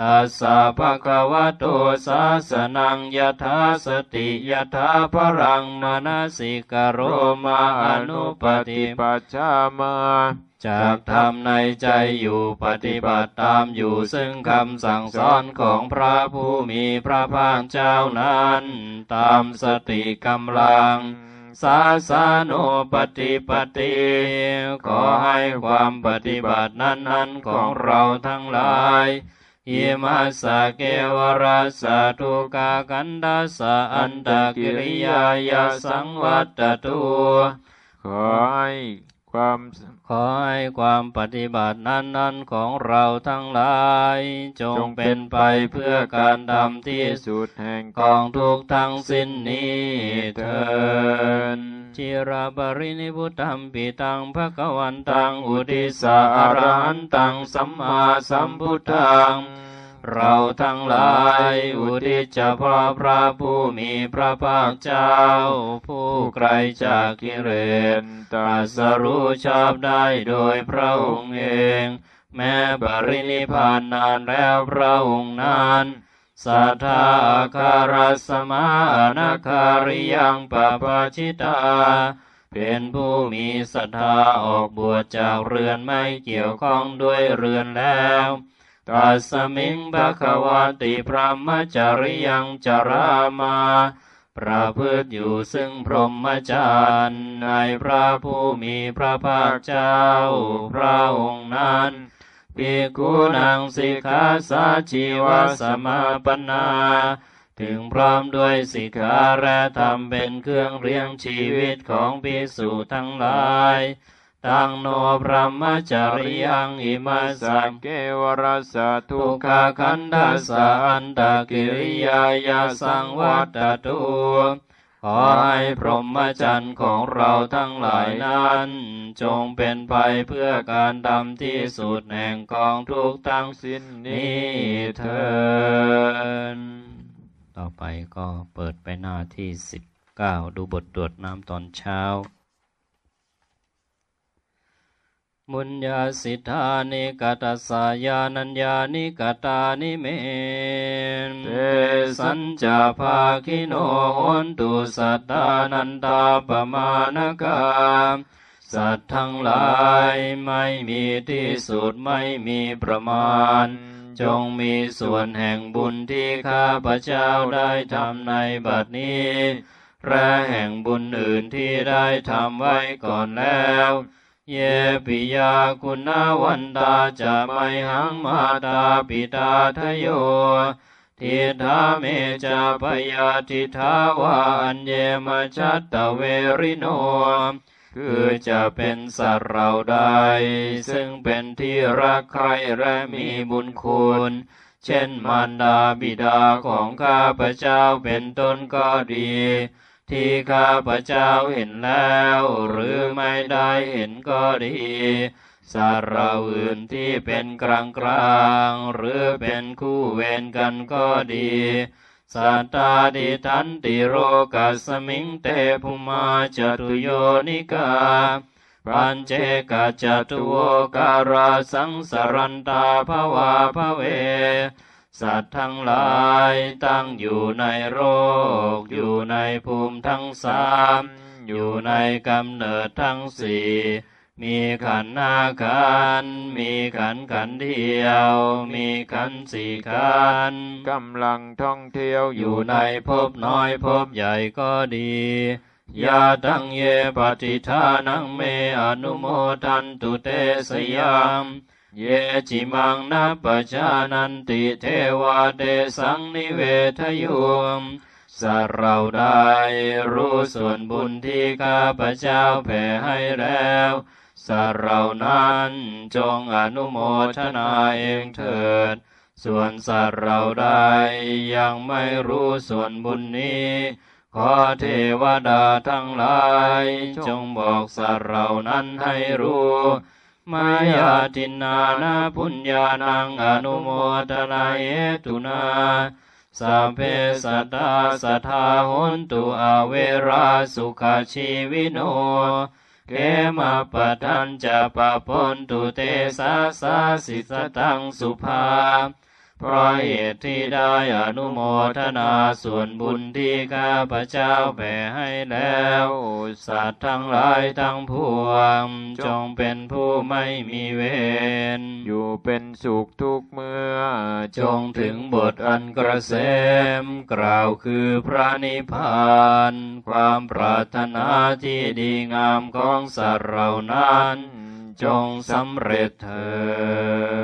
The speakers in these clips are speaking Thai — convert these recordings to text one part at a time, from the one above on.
ตัสสะภะคะวะโตสาสนังยถาสติยถาพรังมนสิกโรมาอนุปฏิปัชฌามาจากทำในใจอยู่ปฏิบัติตามอยู่ซึ่งคำสั่งสอนของพระผู้มีพระภาคเจ้านั้น ตามสติกำลังสาสาโนปฏิปฏิขอให้ความปฏิบัตินั้นๆของเราทั้งหลาย ยิมัสสะเกวราสะทุกากันดาสะอันตกิริยายาสังวัตตุขอให้ความขอให้ความปฏิบัตินั้นๆของเราทั้งหลาย จงเป็นไปเพื่อการทำที่สุดแห่งกองทุกทั้งสิ้นนี้เถิด จิราบริณิพุตัมปิตังภะกวันตังอุติสาอรหันตังสัมมาสัมพุทธังเราทั้งหลายอุทิศเฉพาะพระผู้มีพระภาคเจ้า ผู้ไกลจากกิเลสตรัสรู้ชอบได้โดยพระองค์เอง แม้บริณิพานนานแล้วพระองค์นั้น สัทธาคารสมานาคาริยังปปาชิตา เป็นผู้มีศรัทธาออกบวชจากเรือนไม่เกี่ยวข้องด้วยเรือนแล้วตัสมิงภะควะติพระมจริยังจารามาประพฤติอยู่ซึ่งพรหมจรรย์ในพระผู้มีพระภาคเจ้าพระองค์นั้น ปิกุนังสิกขาสาชีวสมาปนาถึงพร้อมด้วยสิกขาและธรรมเป็นเครื่องเรียงชีวิตของภิกษุทั้งหลาย ตังโนพระมจริยัง อิมาสังเกวรสะทุกขาคันดาสะอันตะกิริยายาสังวัตตุ ขอให้พรหมจรรย์ของเราทั้งหลายนั้น จงเป็นไปเพื่อการทำที่สุดแห่งกองทุกทั้งสิ้นนี้เถิดต่อไปก็เปิดไปหน้าที่สิบเก้าดูบทตรวจน้ำตอนเช้า มุญญาสิทธานิกตัสสายานัญญานิกตานิเมนเตสัญจาภาคิโนหนตุสัตตานันตาปมาณกาสัตว์ทั้งหลายไม่มีที่สุดไม่มีประมาณ จงมีส่วนแห่งบุญที่ข้าพระเจ้าได้ทำในบัดนี้และแห่งบุญอื่นที่ได้ทำไว้ก่อนแล้ว เยปิยาคุณาวันตาจะไม่หังมาตาปิตาทโยทิธาเมจะพยาทิทาวาอันเยมชัตตเวริโน คือจะเป็นสัตว์เราได้ ซึ่งเป็นที่รักใครและมีบุญคุณ เช่นมารดาบิดาของข้าพเจ้าเป็นต้นก็ดี ที่ข้าพระเจ้าเห็นแล้ว หรือไม่ได้เห็นก็ดีสารอื่นที่เป็นกลางกลางหรือเป็นคู่เวรกันก็ดีสัตตาดิทันติโรกัสมิงเตภุมาจตุโยนิกาปัญเจกจตุโวการาสังสรันตาภวาภเว สัตว์ทั้งหลายตั้งอยู่ในโรค อยู่ในภูมิทั้งสามอยู่ในกำเนิดทั้งสี่มีขันห้าขันมีขันขันเดียว มีขันสี่ขันกำลังท่องเที่ยวอยู่ในภพน้อยภพใหญ่ก็ดียาตังเยปฏิทานังเมอนุโมทันตุเตสยาม เยจิมังนัปชานันติเทวาเดสังนิเวทยุมสัตว์เราได้รู้ส่วนบุญที่ข้าพระเจ้าแผ่ให้แล้วสัตว์เรานั้นจงอนุโมทนาเองเถิด ส่วนสัตว์เราได้ยังไม่รู้ส่วนบุญนี้ ขอเทวดาทั้งหลาย จงบอกสัตว์เรานั้นให้รู้ มายาตินานาพุญญานังอนุโมทนาเอตุนาสัพเพสัตตาสัทธาหุนตุอเวราสุขชีวิโนเกมาปทันจะปะพนตุเตสาสาสิสตังสุภา เพราะเหตุที่ได้อนุโมทนาส่วนบุญที่ข้าพเจ้าแผ่ให้แล้วสัตว์ทั้งหลายทั้งพวง จงเป็นผู้ไม่มีเวรอยู่เป็นสุขทุกเมื่อ จงถึงบทอันกระเสม กล่าวคือพระนิพพาน ความปรารถนาที่ดีงามของสัตว์เหล่านั้น จงสำเร็จเถิด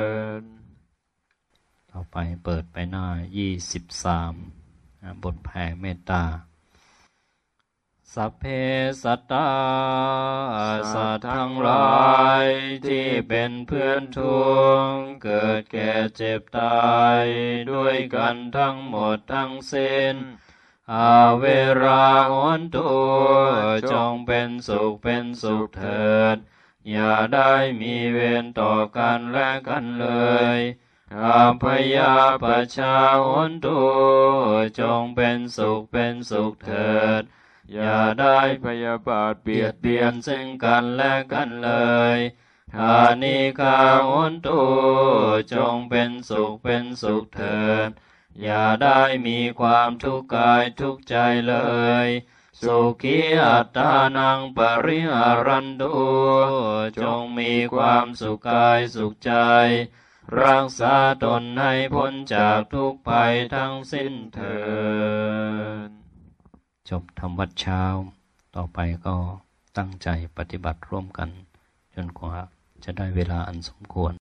ไปเปิดไปหน้ายี่สิบสามบทแผ่เมตตาสัพเพสัตตาสัตว์ทั้งหลายที่เป็นเพื่อนทุกข์เกิดแก่เจ็บตาย ด้วยกันทั้งหมดทั้งสิ้นอาเวราหนตัวจงเป็นสุขเป็นสุขเถิด อย่าได้มีเวรต่อกันและกันเลย อาพยาปชาหนตัวจงเป็นสุขเป็นสุขเถิด อย่าได้พยาบาทเบียดเบียนซึ่งกันและกันเลยอานิคาหนตัวจงเป็นสุขเป็นสุขเถิด อย่าได้มีความทุกข์กายทุกข์ใจเลย สุขีอัตตานังปริหารันตุจงมีความสุขกายสุขใจ รักษาตนให้พ้นจากทุกภัยทั้งสิ้นเถิดจบธรรมวัดเช้า ต่อไปก็ตั้งใจปฏิบัติร่วมกัน จนกว่าจะได้เวลาอันสมควร